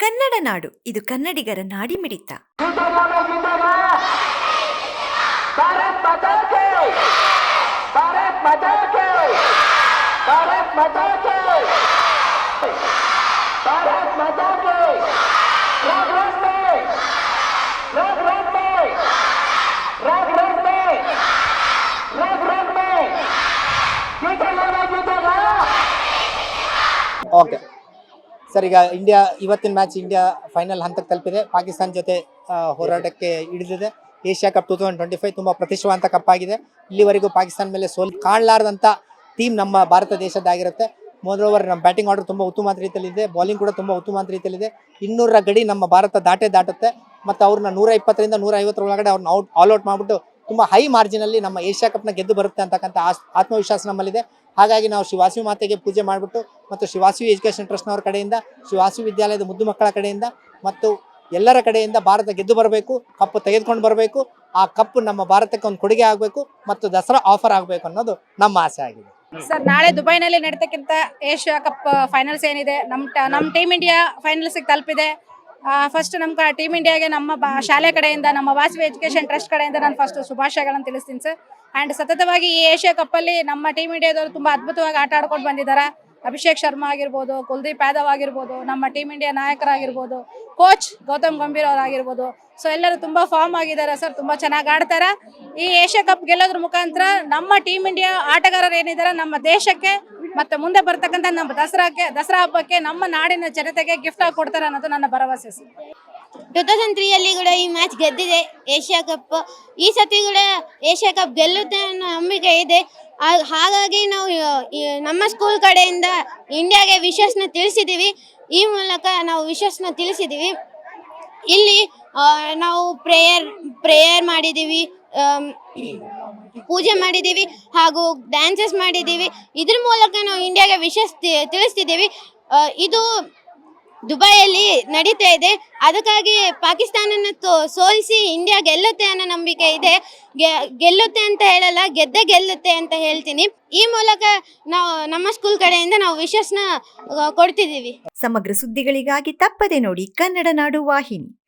ಕನ್ನಡ ನಾಡು ಇದು ಕನ್ನಡಿಗರ ನಾಡಿ ಮಿಡಿತ ಭಾರತ್ ಮಾತಾ ಕಿ ಭಾರತ್ ಮಾತಾ ಕಿ. ಸರ್, ಈಗ ಇಂಡಿಯಾ ಇವತ್ತಿನ ಮ್ಯಾಚ್ ಇಂಡಿಯಾ ಫೈನಲ್ ಹಂತಕ್ಕೆ ತಲುಪಿದೆ. ಪಾಕಿಸ್ತಾನ ಜೊತೆ ಹೋರಾಟಕ್ಕೆ ಹಿಡಿದಿದೆ Asia cup two thousand twenty five ತುಂಬ ಕಪ್ ಆಗಿದೆ. ಇಲ್ಲಿವರೆಗೂ ಪಾಕಿಸ್ತಾನ ಮೇಲೆ ಸೋಲ್ ಕಾಣಲಾರ್ದಂಥ ಟೀಮ್ ನಮ್ಮ ಭಾರತ ದೇಶದ್ದಾಗಿರುತ್ತೆ. ಮೊದಲು ಓವರ್ ನಮ್ಮ ಬ್ಯಾಟಿಂಗ್ ಆರ್ಡರ್ ತುಂಬ ಉತ್ತಮ ರೀತಿಯಲ್ಲಿದೆ. ಬೌಲಿಂಗ್ ಕೂಡ ತುಂಬ ಉತ್ತಮ ರೀತಿಯಲ್ಲಿದೆ. ಇನ್ನೂರ ಗಡಿ ನಮ್ಮ ಭಾರತ ದಾಟೇ ದಾಟುತ್ತೆ. ಮತ್ತು ಅವ್ರನ್ನ ನೂರ ಇಪ್ಪತ್ತರಿಂದ ನೂರ ಐವತ್ತರ ಒಳಗಡೆ ಅವ್ರನ್ನ ಔಟ್ ಆಲ್ ಔಟ್ ಮಾಡಿಬಿಟ್ಟು ತುಂಬ ಹೈ ಮಾರ್ಜಿನಲ್ಲಿ ನಮ್ಮ ಏಷ್ಯಾ ಕಪ್ನ ಗೆದ್ದು ಬರುತ್ತೆ ಅಂತಕ್ಕಂಥ ಆತ್ಮವಿಶ್ವಾಸ ನಮ್ಮಲ್ಲಿದೆ. ಹಾಗಾಗಿ ನಾವು ಶಿವಾಸಿ ಮಾತೆಗೆ ಪೂಜೆ ಮಾಡಿಬಿಟ್ಟು ಮತ್ತು ಶಿವಾಸಿ ಎಜುಕೇಷನ್ ಟ್ರಸ್ಟ್ನವ್ರ ಕಡೆಯಿಂದ ಶಿವಾಸಿ ವಿದ್ಯಾಲಯದ ಮುದ್ದು ಮಕ್ಕಳ ಕಡೆಯಿಂದ ಮತ್ತು ಎಲ್ಲರ ಕಡೆಯಿಂದ ಭಾರತ ಗೆದ್ದು ಬರಬೇಕು ಕಪ್ಪು ತೆಗೆದುಕೊಂಡು ಬರಬೇಕು. ಆ ಕಪ್ಪು ನಮ್ಮ ಭಾರತಕ್ಕೆ ಒಂದು ಕೊಡುಗೆ ಆಗಬೇಕು ಮತ್ತು ದಸರಾ ಆಫರ್ ಆಗಬೇಕು ಅನ್ನೋದು ನಮ್ಮ ಆಸೆ ಆಗಿದೆ. ಸರ್, ನಾಳೆ ದುಬೈನಲ್ಲಿ ನಡೆತಕ್ಕಿಂತ ಏಷ್ಯಾ ಕಪ್ ಫೈನಲ್ಸ್ ಏನಿದೆ? ನಮ್ಮ ನಮ್ಮ ಟೀಮ್ ಇಂಡಿಯಾ ಫೈನಲ್ಸ್ಗೆ ತಲುಪಿದೆ. ಫಸ್ಟ್ ನಮ್ಮ ಟೀಮ್ ಇಂಡಿಯಾಗೆ ನಮ್ಮ ಶಾಲೆ ಕಡೆಯಿಂದ, ನಮ್ಮ ವಾಸವಿ ಎಜುಕೇಶನ್ ಟ್ರಸ್ಟ್ ಕಡೆಯಿಂದ ನಾನು ಫಸ್ಟ್ ಶುಭಾಶಯಗಳನ್ನು ತಿಳಿಸ್ತೀನಿ ಸರ್ ಆ್ಯಂಡ್ ಸತತವಾಗಿ ಈ ಏಷ್ಯಾ ಕಪ್ಪಲ್ಲಿ ನಮ್ಮ ಟೀಮ್ ಇಂಡಿಯಾದವರು ತುಂಬ ಅದ್ಭುತವಾಗಿ ಆಟ ಆಡ್ಕೊಂಡು ಬಂದಿದ್ದಾರೆ ಅಭಿಷೇಕ್ ಶರ್ಮಾ ಆಗಿರ್ಬೋದು, ಕುಲ್ದೀಪ್ ಯಾದವ್ ಆಗಿರ್ಬೋದು, ನಮ್ಮ ಟೀಮ್ ಇಂಡಿಯಾ ನಾಯಕರಾಗಿರ್ಬೋದು ಕೋಚ್ ಗೌತಮ್ ಗಂಭೀರ್ ಅವರಾಗಿರ್ಬೋದು ಸೊ ಎಲ್ಲರೂ ತುಂಬ ಫಾರ್ಮ್ ಆಗಿದ್ದಾರೆ ಸರ್ ತುಂಬ ಚೆನ್ನಾಗಿ ಆಡ್ತಾರೆ. ಈ ಏಷ್ಯಾ ಕಪ್ ಗೆಲ್ಲೋದ್ರ ಮುಖಾಂತರ ನಮ್ಮ ಟೀಮ್ ಇಂಡಿಯಾ ಆಟಗಾರರು ಏನಿದ್ದಾರೆ ನಮ್ಮ ದೇಶಕ್ಕೆ ಮತ್ತೆ ಮುಂದೆ ಬರ್ತಕ್ಕಂತ ನಮ್ಮ ದಸರಾಕ್ಕೆ, ದಸರಾ ಹಬ್ಬಕ್ಕೆ ನಮ್ಮ ನಾಡಿನ ಜನತೆಗೆ ಗಿಫ್ಟ್ ಆಗಿ ಕೊಡ್ತಾರೆ ಅನ್ನೋದು ನನ್ನ ಭರವಸೆ ಟೂ ತೌಸಂಡ್ ತ್ರೀಯಲ್ಲಿ ಕೂಡ ಈ ಮ್ಯಾಚ್ ಗೆದ್ದಿದೆ ಏಷ್ಯಾ ಕಪ್ ಈ ಸತಿ ಕೂಡ ಏಷ್ಯಾ ಕಪ್ ಗೆಲ್ಲುತ್ತೆ ಅನ್ನೋ ನಂಬಿಕೆ ಇದೆ. ಹಾಗಾಗಿ ನಾವು ನಮ್ಮ ಸ್ಕೂಲ್ ಕಡೆಯಿಂದ ಇಂಡಿಯಾಗೆ ವಿಶಸ್ನ ತಿಳಿಸಿದ್ದೀವಿ ಈ ಮೂಲಕ ನಾವು ವಿಶಸ್ನ ತಿಳಿಸಿದ್ದೀವಿ ಇಲ್ಲಿ ನಾವು ಪ್ರೇಯರ್ ಪ್ರೇಯರ್ ಮಾಡಿದ್ದೀವಿ ಪೂಜೆ ಮಾಡಿದ್ದೀವಿ ಹಾಗೂ ಡ್ಯಾನ್ಸಸ್ ಮಾಡಿದ್ದೀವಿ. ಇದ್ರ ಮೂಲಕ ನಾವು ಇಂಡಿಯಾಗೆ ವಿಶಸ್ ತಿ- ತಿಳಿಸ್ತಿದ್ದೀವಿ. ಇದು ದುಬೈಯಲ್ಲಿ ನಡೀತಾ ಇದೆ. ಅದಕ್ಕಾಗಿ ಪಾಕಿಸ್ತಾನನ ಸೋಲಿಸಿ ಇಂಡಿಯಾ ಗೆಲ್ಲುತ್ತೆ ಅನ್ನೋ ನಂಬಿಕೆ ಇದೆ. ಗೆಲ್ಲುತ್ತೆ ಅಂತ ಹೇಳಲ್ಲ ಗೆದ್ದೆ ಗೆಲ್ಲುತ್ತೆ ಅಂತ ಹೇಳ್ತೀನಿ. ಈ ಮೂಲಕ ನಾವು ನಮ್ಮ ಸ್ಕೂಲ್ ಕಡೆಯಿಂದ ನಾವು ವಿಶಸ್ನ ಆ, ಕೊಡ್ತಿದ್ದೀವಿ. ಸಮಗ್ರ ಸುದ್ದಿಗಳಿಗಾಗಿ ತಪ್ಪದೆ ನೋಡಿ ಕನ್ನಡ ನಾಡು ವಾಹಿನಿ.